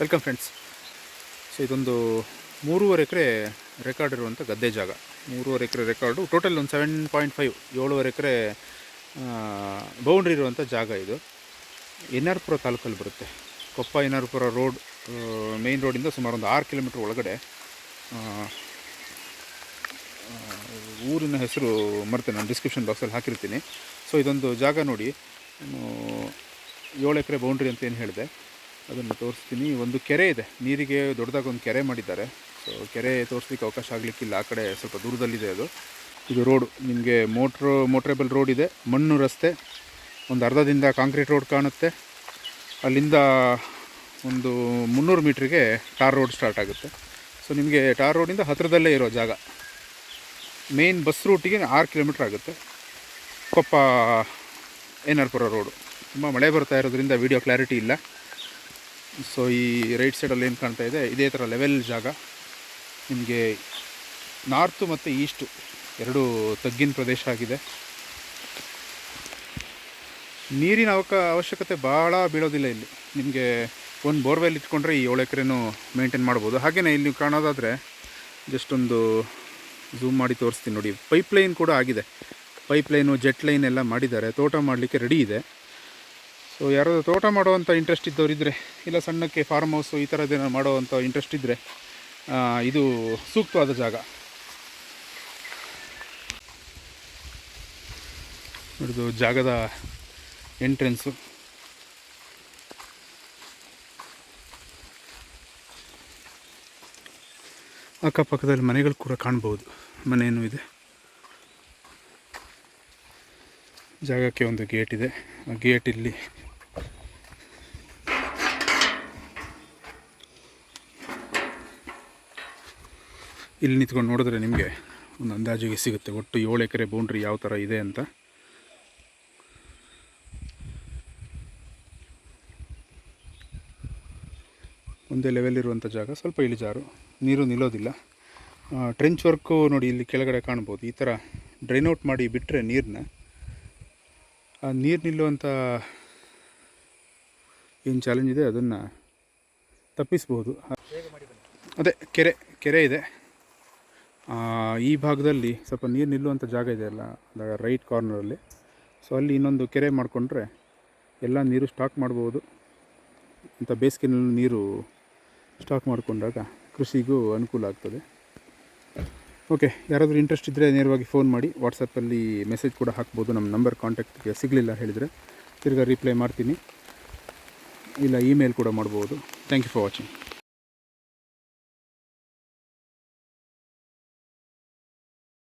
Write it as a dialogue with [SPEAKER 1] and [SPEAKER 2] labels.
[SPEAKER 1] Welcome friends so ಇದೊಂದು ಮೂರುವರೆ ಎಕರೆ record ಇರುವಂಥ ಗದ್ದೆ ಜಾಗ. ಮೂರುವರೆ ಎಕರೆ ರೆಕಾರ್ಡು ಟೋಟಲ್ ಒಂದು ಸೆವೆನ್ ಪಾಯಿಂಟ್ ಫೈವ್ ಏಳುವರೆ ಎಕರೆ ಬೌಂಡ್ರಿ ಇರುವಂಥ ಜಾಗ ಇದು. ಎನ್ ಆರ್ ಪುರ ತಾಲೂಕಲ್ಲಿ ಬರುತ್ತೆ. Koppa N R Pura road main ರೋಡಿಂದ ಸುಮಾರು ಒಂದು ಆರು ಕಿಲೋಮೀಟ್ರ್ ಒಳಗಡೆ ಊರಿನ ಹೆಸರು ಮರ್ತೇನೆ ನಾನು ಡಿಸ್ಕ್ರಿಪ್ಷನ್ ಬಾಕ್ಸಲ್ಲಿ ಹಾಕಿರ್ತೀನಿ. ಸೊ ಇದೊಂದು ಜಾಗ ನೋಡಿ. ಏಳು ಎಕರೆ ಬೌಂಡ್ರಿ ಅಂತ ಏನು ಹೇಳಿದೆ? ಅದನ್ನು ತೋರಿಸ್ತೀನಿ. ಒಂದು ಕೆರೆ ಇದೆ. ನೀರಿಗೆ ದೊಡ್ಡದಾಗಿ ಒಂದು ಕೆರೆ ಮಾಡಿದ್ದಾರೆ. ಸೊ ಕೆರೆ ತೋರಿಸ್ಲಿಕ್ಕೆ ಅವಕಾಶ ಆಗಲಿಕ್ಕಿಲ್ಲ. ಆ ಕಡೆ ಸ್ವಲ್ಪ ದೂರದಲ್ಲಿದೆ ಅದು. ಇದು ರೋಡು. ನಿಮಗೆ ಮೋಟ್ರ್, ಮೋಟ್ರೇಬಲ್ ರೋಡ್ ಇದೆ. ಮಣ್ಣು ರಸ್ತೆ. ಒಂದು ಅರ್ಧದಿಂದ ಕಾಂಕ್ರೀಟ್ ರೋಡ್ ಕಾಣುತ್ತೆ. ಅಲ್ಲಿಂದ ಒಂದು ಮುನ್ನೂರು ಮೀಟ್ರಿಗೆ ಟಾರ್ ರೋಡ್ ಸ್ಟಾರ್ಟ್ ಆಗುತ್ತೆ. ಸೊ ನಿಮಗೆ ಟಾರ್ ರೋಡಿಂದ ಹತ್ತಿರದಲ್ಲೇ ಇರೋ ಜಾಗ. ಮೇನ್ ಬಸ್ ರೂಟಿಗೆ ಆರು ಕಿಲೋಮೀಟ್ರ್ ಆಗುತ್ತೆ. ಕೊಪ್ಪ, ಏನಾರ್ಪುರ ರೋಡು. ತುಂಬ ಮಳೆ ಬರ್ತಾ ಇರೋದ್ರಿಂದ ವೀಡಿಯೋ ಕ್ಲಾರಿಟಿ ಇಲ್ಲ. ಸೊ ಈ ರೈಟ್ ಸೈಡಲ್ಲಿ ಏನು ಕಾಣ್ತಾ ಇದೆ? ಇದೇ ಥರ ಲೆವೆಲ್ ಜಾಗ. ನಿಮಗೆ ನಾರ್ತು ಮತ್ತು ಈಸ್ಟು ಎರಡು ತಗ್ಗಿನ ಪ್ರದೇಶ ಆಗಿದೆ. ನೀರಿನ ಅವಕ, ಅವಶ್ಯಕತೆ ಭಾಳ ಬೀಳೋದಿಲ್ಲ ಇಲ್ಲಿ. ನಿಮಗೆ ಒಂದು ಬೋರ್ವೆಲ್ ಇಟ್ಕೊಂಡ್ರೆ ಈ ಏಳು ಎಕರೆನೂ ಮೇಂಟೈನ್ ಮಾಡ್ಬೋದು. ಹಾಗೆಯೇ ಇಲ್ಲಿ ಕಾಣೋದಾದರೆ ಜಸ್ಟ್ ಒಂದು ಝೂಮ್ ಮಾಡಿ ತೋರಿಸ್ತೀನಿ ನೋಡಿ. ಪೈಪ್ ಲೈನ್ ಕೂಡ ಆಗಿದೆ. ಪೈಪ್ ಲೈನು ಜೆಟ್ ಲೈನ್ ಎಲ್ಲ ಮಾಡಿದ್ದಾರೆ. ತೋಟ ಮಾಡಲಿಕ್ಕೆ ರೆಡಿ ಇದೆ. ಸೊ ಯಾರಾದರೂ ತೋಟ ಮಾಡುವಂಥ ಇಂಟ್ರೆಸ್ಟ್ ಇದ್ದವರಿದ್ದರೆ ಇಲ್ಲ ಸಣ್ಣಕ್ಕೆ ಫಾರ್ಮ್ ಹೌಸು ಈ ಥರದ್ದೇನೋ ಮಾಡುವಂಥ ಇಂಟ್ರೆಸ್ಟ್ ಇದ್ದರೆ ಇದು ಸೂಕ್ತವಾದ ಜಾಗ. ನೋಡಿದು ಜಾಗದ ಎಂಟ್ರೆನ್ಸು ಅಕ್ಕಪಕ್ಕದಲ್ಲಿ ಮನೆಗಳು ಕೂಡ ಕಾಣ್ಬೋದು. ಮನೆಯೂ ಇದೆ. ಜಾಗಕ್ಕೆ ಒಂದು ಗೇಟ್ ಇದೆ. ಆ ಗೇಟ್ ಇಲ್ಲಿ ಇಲ್ಲಿ ನಿಂತ್ಕೊಂಡು ನೋಡಿದ್ರೆ ನಿಮಗೆ ಒಂದು ಅಂದಾಜಿಗೆ ಸಿಗುತ್ತೆ. ಒಟ್ಟು ಏಳು ಎಕರೆ ಬೌಂಡ್ರಿ ಯಾವ ಥರ ಇದೆ ಅಂತ. ಒಂದೇ ಲೆವೆಲ್ ಇರುವಂಥ ಜಾಗ, ಸ್ವಲ್ಪ ಇಳಿಜಾರು, ನೀರು ನಿಲ್ಲೋದಿಲ್ಲ. ಟ್ರೆಂಚ್ ವರ್ಕು ನೋಡಿ ಇಲ್ಲಿ ಕೆಳಗಡೆ ಕಾಣ್ಬೋದು. ಈ ಥರ ಡ್ರೈನ್ ಔಟ್ ಮಾಡಿ ಬಿಟ್ಟರೆ ನೀರನ್ನ ಆ ನೀರು ನಿಲ್ಲುವಂಥ ಏನು ಚಾಲೆಂಜ್ ಇದೆ, ಅದನ್ನು ತಪ್ಪಿಸ್ಬೋದು. ಅದೇ, ಕೆರೆ ಕೆರೆ ಇದೆ. ಈ ಭಾಗದಲ್ಲಿ ಸ್ವಲ್ಪ ನೀರು ನಿಲ್ಲುವಂಥ ಜಾಗ ಇದೆ ಅಲ್ಲ ರೈಟ್ ಕಾರ್ನರಲ್ಲಿ ಸೊ ಅಲ್ಲಿ. ಇನ್ನೊಂದು ಕೆರೆ ಮಾಡಿಕೊಂಡ್ರೆ ಎಲ್ಲ ನೀರು ಸ್ಟಾಕ್ ಮಾಡ್ಬೋದು. ಇಂಥ ಬೇಸಿಗೆನಲ್ಲಿ ನೀರು ಸ್ಟಾಕ್ ಮಾಡಿಕೊಂಡಾಗ ಕೃಷಿಗೂ ಅನುಕೂಲ ಆಗ್ತದೆ. ಓಕೆ ಯಾರಾದರೂ ಇಂಟ್ರೆಸ್ಟ್ ಇದ್ದರೆ ನೇರವಾಗಿ ಫೋನ್ ಮಾಡಿ ವಾಟ್ಸಪ್ಪಲ್ಲಿ ಮೆಸೇಜ್ ಕೂಡ ಹಾಕ್ಬೋದು. ನಮ್ಮ ನಂಬರ್ ಕಾಂಟ್ಯಾಕ್ಟ್ಗೆ ಸಿಗಲಿಲ್ಲ ಹೇಳಿದರೆ ತಿರ್ಗಾ ರಿಪ್ಲೈ ಮಾಡ್ತೀನಿ. ಇಲ್ಲ ಇಮೇಲ್ ಕೂಡ ಮಾಡ್ಬೋದು. Thank you for watching